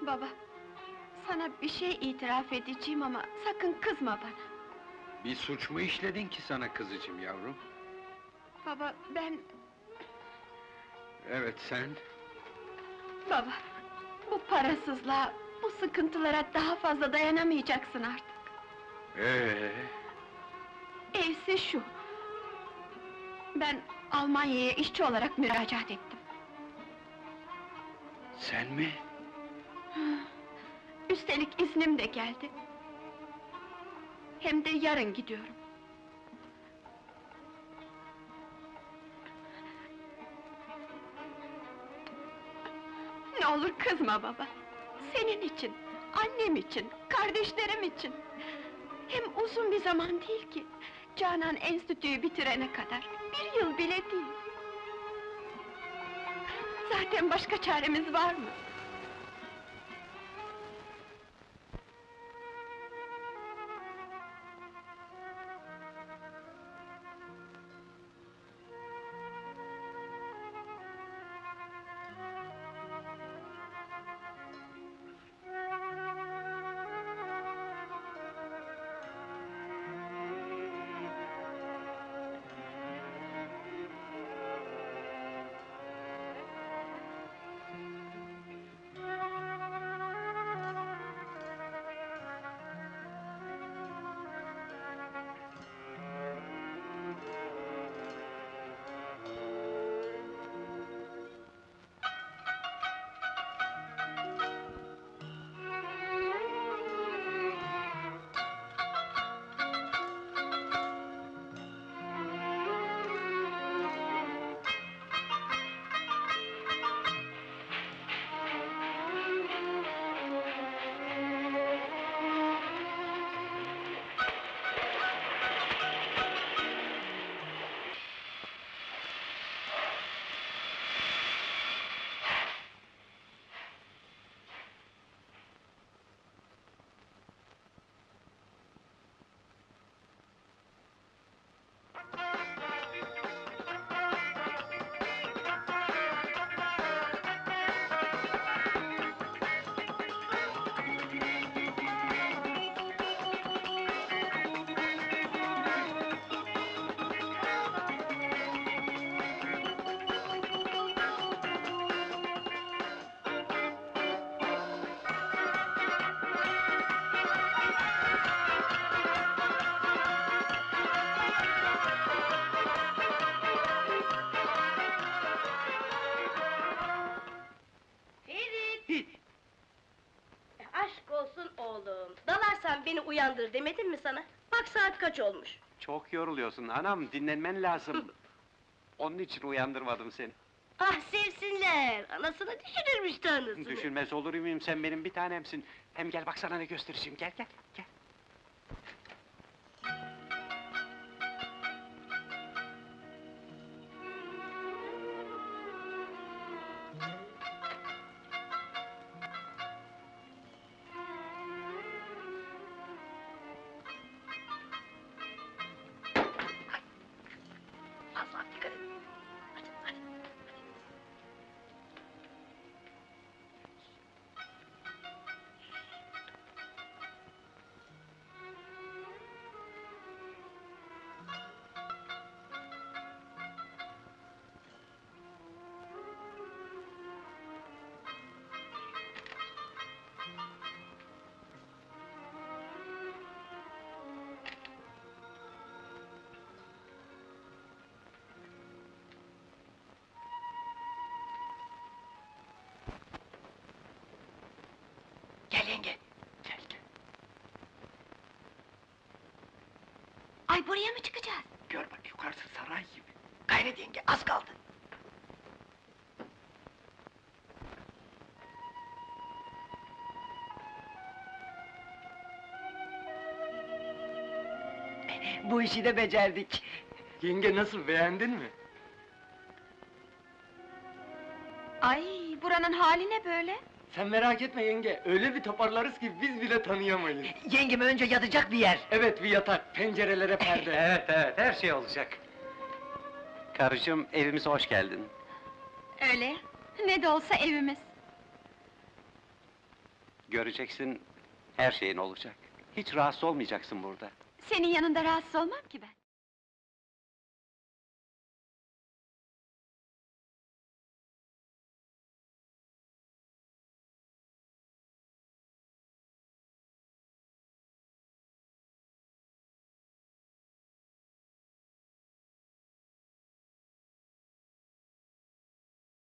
Baba, sana bir şey itiraf edeceğim ama sakın kızma bana. Bir suç mu işledin ki sana kızacağım yavrum? Baba, ben... Evet sen, Baba, bu parasızlığa, bu sıkıntılara daha fazla dayanamayacaksın artık. ee, Evse şu... Ben Almanya'ya işçi olarak müracaat ettim. sen mi? Üstelik iznim de geldi. Hem de yarın gidiyorum. Ne olur kızma baba. Senin için, annem için, kardeşlerim için. Hem uzun bir zaman değil ki. Canan Enstitü'yü bitirene kadar. Bir yıl bile değil. Zaten başka çaremiz var mı? Beni uyandır demedim mi sana? Bak saat kaç olmuş. Çok yoruluyorsun anam, dinlenmen lazım. Onun için uyandırmadım seni. Ah sevsinler! Anasını düşünürmüş tanrısını. Düşünmez olur muyum, sen benim bir tanemsin. Hem gel bak sana ne göstereceğim, gel gel, gel. Ay buraya mı çıkacağız? Gör bak yukarısı saray gibi. Gayret yenge, az kaldı. Bu işi de becerdik. Yenge nasıl, beğendin mi? Ay buranın hali ne böyle? Sen merak etme yenge, öyle bir toparlarız ki biz bile tanıyamayız. Yengem önce yatacak bir yer. Evet, bir yatak, pencerelere perde. evet, evet, her şey olacak. Karıcığım, evimize hoş geldin. Öyle, ne de olsa evimiz. Göreceksin, her şeyin olacak. Hiç rahatsız olmayacaksın burada. Senin yanında rahatsız olmam ki ben.